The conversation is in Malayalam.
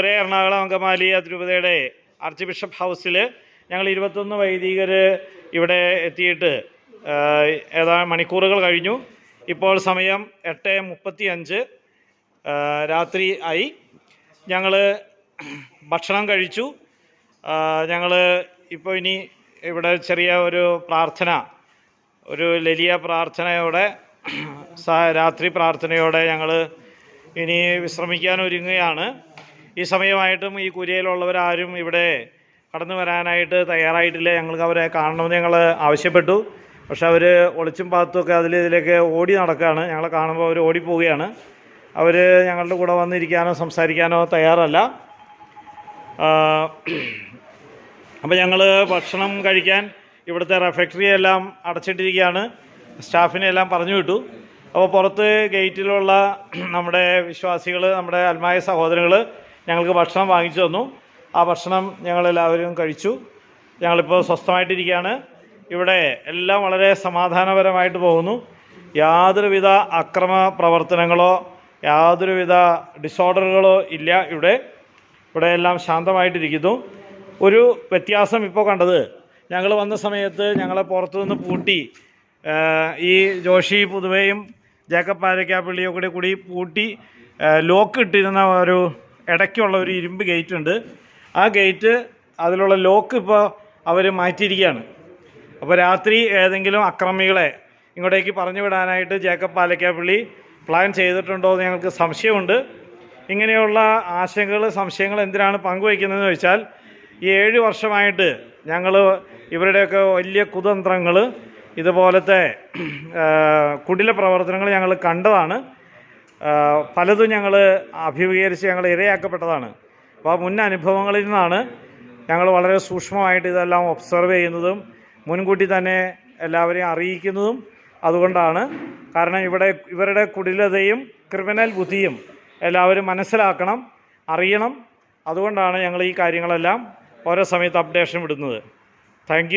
പ്രിയമുള്ളവരെ എറണാകുളം അങ്കമാലി അതിരൂപതയുടെ ആർച്ച് ബിഷപ്പ് ഹൗസിൽ ഞങ്ങൾ ഇരുപത്തൊന്ന് വൈദികർ ഇവിടെ എത്തിയിട്ട് ഏതാ മണിക്കൂറുകൾ കഴിഞ്ഞു. ഇപ്പോൾ സമയം എട്ട് മുപ്പത്തി അഞ്ച് രാത്രി ആയി. ഞങ്ങൾ ഭക്ഷണം കഴിച്ചു. ഞങ്ങൾ ഇപ്പോൾ ഇനി ഇവിടെ ചെറിയ ഒരു പ്രാർത്ഥന ഒരു ലലിയ പ്രാർത്ഥനയോടെ രാത്രി പ്രാർത്ഥനയോടെ ഞങ്ങൾ ഇനി വിശ്രമിക്കാൻ ഒരുങ്ങുകയാണ്. ഈ സമയമായിട്ടും ഈ കുര്യയിലുള്ളവരാരും ഇവിടെ കടന്നു വരാനായിട്ട് തയ്യാറായിട്ടില്ല. ഞങ്ങൾക്ക് അവരെ കാണണമെന്ന് ഞങ്ങൾ ആവശ്യപ്പെട്ടു. പക്ഷെ അവർ ഒളിച്ചും പാത്തുമൊക്കെ അതിൽ ഇതിലേക്ക് ഓടി നടക്കുകയാണ്. ഞങ്ങളെ കാണുമ്പോൾ അവർ ഓടിപ്പോവുകയാണ്. അവർ ഞങ്ങളുടെ കൂടെ വന്നിരിക്കാനോ സംസാരിക്കാനോ തയ്യാറല്ല. അപ്പോൾ ഞങ്ങൾ ഭക്ഷണം കഴിക്കാൻ ഇവിടുത്തെ റെഫക്ടറി എല്ലാം അടച്ചിട്ടിരിക്കുകയാണ്. സ്റ്റാഫിനെ എല്ലാം പറഞ്ഞു വിട്ടു. അപ്പോൾ പുറത്ത് ഗേറ്റിലുള്ള നമ്മുടെ വിശ്വാസികൾ നമ്മുടെ അൽമായ സഹോദരങ്ങൾ ഞങ്ങൾക്ക് ഭക്ഷണം വാങ്ങിച്ചു തന്നു. ആ ഭക്ഷണം ഞങ്ങളെല്ലാവരും കഴിച്ചു. ഞങ്ങളിപ്പോൾ സ്വസ്ഥമായിട്ടിരിക്കുകയാണ്. ഇവിടെ എല്ലാം വളരെ സമാധാനപരമായിട്ട് പോകുന്നു. യാതൊരുവിധ അക്രമ പ്രവർത്തനങ്ങളോ യാതൊരുവിധ ഡിസോർഡറുകളോ ഇല്ല ഇവിടെ. ഇവിടെ എല്ലാം ശാന്തമായിട്ടിരിക്കുന്നു. ഒരു വ്യത്യാസം ഇപ്പോൾ കണ്ടത് ഞങ്ങൾ വന്ന സമയത്ത് ഞങ്ങളെ പുറത്തുനിന്ന് പൂട്ടി ഈ ജോഷി പുതുവയും ജേക്കബ് പാരക്കാപ്പള്ളിയും കൂടി കൂടി പൂട്ടി ലോക്ക് ഇട്ടിരുന്ന ഒരു ഇടയ്ക്കുള്ള ഒരു ഇരുമ്പ് ഗേറ്റ് ഉണ്ട്. ആ ഗേറ്റ് അതിലുള്ള ലോക്ക് ഇപ്പോൾ അവർ മാറ്റിയിരിക്കുകയാണ്. അപ്പോൾ രാത്രി ഏതെങ്കിലും അക്രമികളെ ഇങ്ങോട്ടേക്ക് പറഞ്ഞു വിടാനായിട്ട് ജേക്കബ് പാലക്കാപ്പള്ളി പ്ലാൻ ചെയ്തിട്ടുണ്ടോ എന്ന് ഞങ്ങൾക്ക് സംശയമുണ്ട്. ഇങ്ങനെയുള്ള ആശങ്കകൾ സംശയങ്ങൾ എന്തിനാണ് പങ്കുവയ്ക്കുന്നതെന്ന് വെച്ചാൽ ഈ ഏഴ് വർഷമായിട്ട് ഞങ്ങൾ ഇവരുടെയൊക്കെ വലിയ കുതന്ത്രങ്ങൾ ഇതുപോലത്തെ കുടില പ്രവർത്തനങ്ങൾ ഞങ്ങൾ കണ്ടതാണ്. പലതും ഞങ്ങൾ അഭിമുഖീകരിച്ച് ഞങ്ങൾ ഇരയാക്കപ്പെട്ടതാണ്. അപ്പോൾ ആ മുൻ അനുഭവങ്ങളിൽ നിന്നാണ് ഞങ്ങൾ വളരെ സൂക്ഷ്മമായിട്ട് ഇതെല്ലാം ഒബ്സർവ് ചെയ്യുന്നതും മുൻകൂട്ടി തന്നെ എല്ലാവരെയും അറിയിക്കുന്നതും അതുകൊണ്ടാണ്. കാരണം ഇവിടെ ഇവരുടെ കുടിലതയും ക്രിമിനൽ ബുദ്ധിയും എല്ലാവരും മനസ്സിലാക്കണം അറിയണം. അതുകൊണ്ടാണ് ഞങ്ങൾ ഈ കാര്യങ്ങളെല്ലാം ഓരോ സമയത്ത് അപ്ഡേഷൻ വിടുന്നത്. താങ്ക്